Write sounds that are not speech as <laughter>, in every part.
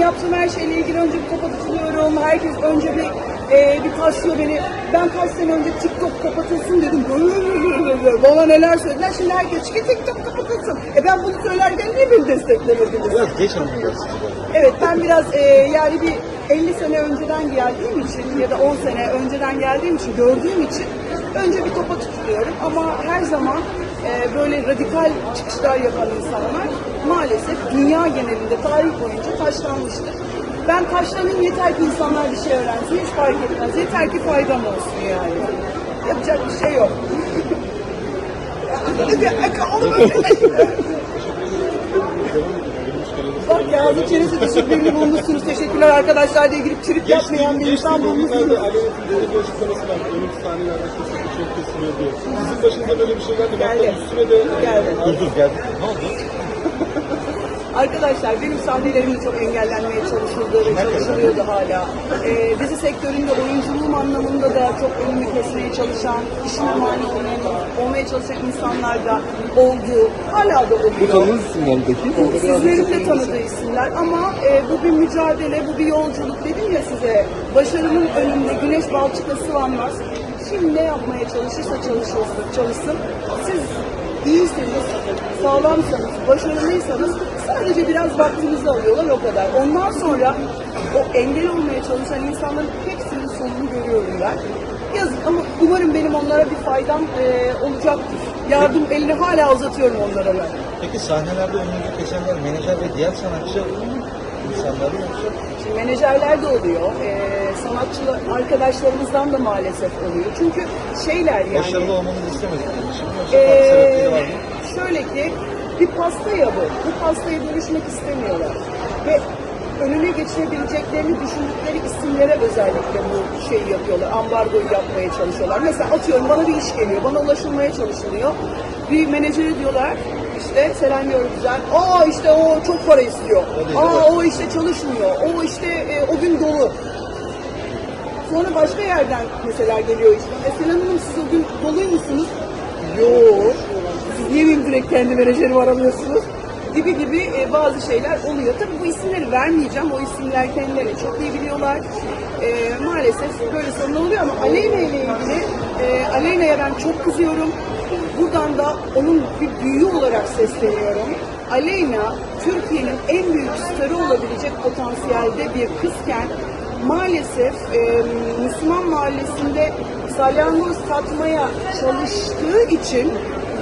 yaptığım her şeyle ilgili önce bir kapatılıyorum. Herkes önce bir e, bir taşlıyor beni. Ben kaç sene önce TikTok kapatılsın dedim. Bana neler söylediler. Şimdi herkes çıkıyor TikTok kapatılsın. E ben bunu söylerken niye beni desteklemediniz? Biraz geç galiba. Evet ben biraz e, yani bir 50 sene önceden geldiğim için ya da 10 sene önceden geldiğim için gördüğüm için önce bir topa tutuluyorum ama her zaman e, böyle radikal çıkışlar yapan insanlar maalesef dünya genelinde tarih boyunca taşlanmıştır. Ben taşlanayım yeter ki insanlar bir şey öğrensin hiç fark etmez. Yeter ki faydam olsun yani. Yapacak bir şey yok. <laughs> Bak ya bu çenesi düşük birini bulmuşsunuz. Teşekkürler arkadaşlar diye trip yapmayan bir insan bulmuşsunuz. Böyle bir açıklaması var. Önümüz sahnelerde kesinlikle çok kesiliyor diye. Sizin başınıza böyle bir şey geldi. Geldi. Geldi. Dur dur geldi. Ne oldu? Arkadaşlar benim sahnelerimin çok engellenmeye çalışıldığı ve çalışılıyordu hala. Ee, dizi sektöründe oyunculuğum anlamında da çok önümü kesmeye çalışan, işine mani olmaya, olmaya çalışan insanlar da oldu. Hala da oluyor. Bu tanıdığınız isimler peki? Bu sizlerin de tanıdığı isimler ama e, bu bir mücadele, bu bir yolculuk dedim ya size. Başarının önünde güneş balçıkla sıvanmaz. Şimdi ne yapmaya çalışırsa çalışırsın, çalışsın. Siz iyisiniz, sağlamsanız, başarılıysanız sadece biraz vaktinizi alıyorlar o kadar. Ondan sonra o engel olmaya çalışan insanların hepsinin sonunu görüyorum ben. Yazık ama umarım benim onlara bir faydam e, olacaktır. Yardım elini hala uzatıyorum onlara ben. Peki sahnelerde önünüzü kesenler menajer ve diğer sanatçı insanlar mı yoksa? Şimdi menajerler de oluyor. Ee, sanatçı arkadaşlarımızdan da maalesef oluyor. Çünkü şeyler yani. Başarılı olmanızı farklı ee, şöyle ki bir pasta ya bu. Bu pastayı bölüşmek istemiyorlar. Ve önüne geçirebileceklerini düşündükleri isimlere özellikle bu şeyi yapıyorlar. Ambargoyu yapmaya çalışıyorlar. Mesela atıyorum bana bir iş geliyor. Bana ulaşılmaya çalışılıyor. Bir menajeri diyorlar işte selamlıyorum güzel. Aa işte o çok para istiyor. Aa o işte çalışmıyor. O işte e, o gün dolu. Sonra başka yerden mesela geliyor işte. E Selen Hanım siz o gün doluyor musunuz? Yok. Siz niye benim direkt kendi menajerimi aramıyorsunuz? Gibi gibi e, bazı şeyler oluyor. Tabii bu isimleri vermeyeceğim. O isimler kendilerini çok iyi biliyorlar. E, maalesef böyle sorunlar oluyor ama Aleyna ile ilgili e, Aleyna'ya ben çok kızıyorum. Buradan da onun bir büyüğü olarak sesleniyorum. Aleyna Türkiye'nin en büyük starı olabilecek potansiyelde bir kızken maalesef e, Müslüman mahallesinde salyangoz satmaya çalıştığı için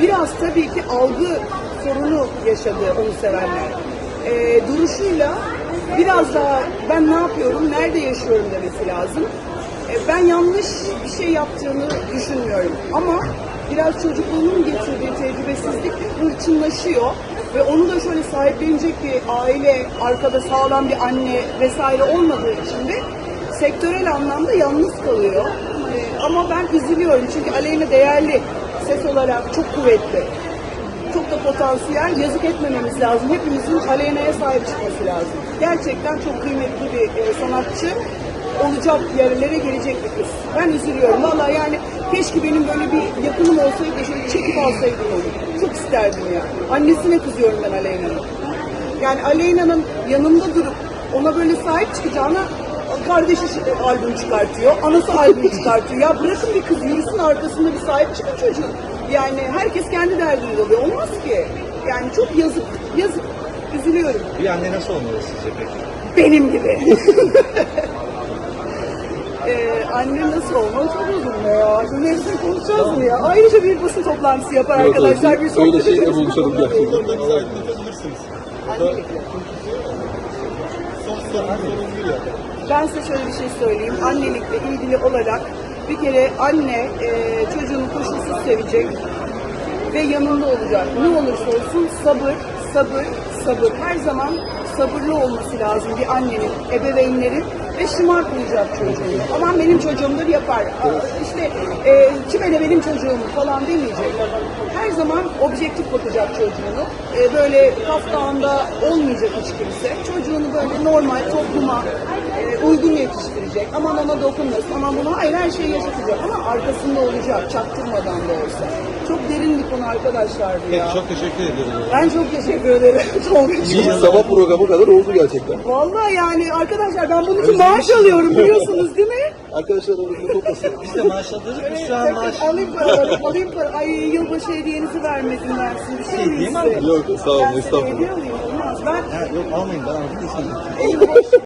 biraz tabii ki algı sorunu yaşadı onu sevenler. E, duruşuyla biraz daha ben ne yapıyorum, nerede yaşıyorum demesi lazım. E, ben yanlış bir şey yaptığını düşünmüyorum ama biraz çocukluğunun getirdiği tecrübesizlikle hırçınlaşıyor ve onu da şöyle sahiplenecek bir aile, arkada sağlam bir anne vesaire olmadığı için de sektörel anlamda yalnız kalıyor. Ee, ama ben üzülüyorum çünkü Aleyna değerli ses olarak çok kuvvetli. Çok da potansiyel. Yazık etmememiz lazım. Hepimizin Aleyna'ya sahip çıkması lazım. Gerçekten çok kıymetli bir e, sanatçı olacak yerlere gelecek bir kız. Ben üzülüyorum. Valla yani keşke benim böyle bir yakınım olsaydı şöyle çekip alsaydım onu. Çok isterdim ya. Annesine kızıyorum ben Aleyna'nın. Yani Aleyna'nın yanında durup ona böyle sahip çıkacağına kardeşi şi- albüm çıkartıyor, anası albüm çıkartıyor. Ya bırakın bir kız yürüsün arkasında bir sahip çıkın çocuğun. Yani herkes kendi derdinde oluyor. Olmaz ki. Yani çok yazık, yazık. Üzülüyorum. Bir anne nasıl olmalı sizce peki? Benim gibi. <laughs> Ee, anne nasıl olmalı çok uzun ya. Şimdi hepsini konuşacağız mı ya? Ayrıca bir basın toplantısı yapar arkadaşlar. Bir sohbet Öyle şeyle buluşalım gerçekten. Burada bizi aydınlatabilirsiniz. Ya. Ben size şöyle bir şey söyleyeyim. Annelikle ilgili olarak bir kere anne e, çocuğunu koşulsuz sevecek ve yanında olacak. Ne olursa olsun sabır, sabır, sabır. Her zaman sabırlı olması lazım bir annenin, ebeveynlerin ve şımartmayacak çocuğunu. Aman benim çocuğumdur yapar. İşte e, kime de benim çocuğum falan demeyecek. Her zaman objektif bakacak çocuğunu. E, böyle kaftağında olmayacak hiç kimse. Çocuğunu böyle normal topluma e, uygun yetiştirecek. Aman ona dokunmasın, aman buna hayır her şeyi yaşatacak. Ama arkasında olacak, çaktırmadan da olsa. Çok derin bir konu arkadaşlar bu ya. Çok teşekkür ediyoruz. Ben çok teşekkür ederim <laughs> Tolga'cığım. Bir sabah programı kadar oldu gerçekten. Vallahi yani arkadaşlar ben bunun için maaş alıyorum biliyorsunuz değil mi? <laughs> Arkadaşlar aramızda toplasın. Biz de maaş alıyoruz. Biz şu an maaş... alayım paraları, alayım para. Ay yılbaşı hediyenizi vermedim ben size. Bir şey mi Hediye mi? Yok sağ olun estağfurullah. Ben Ha, yok almayın ben aldım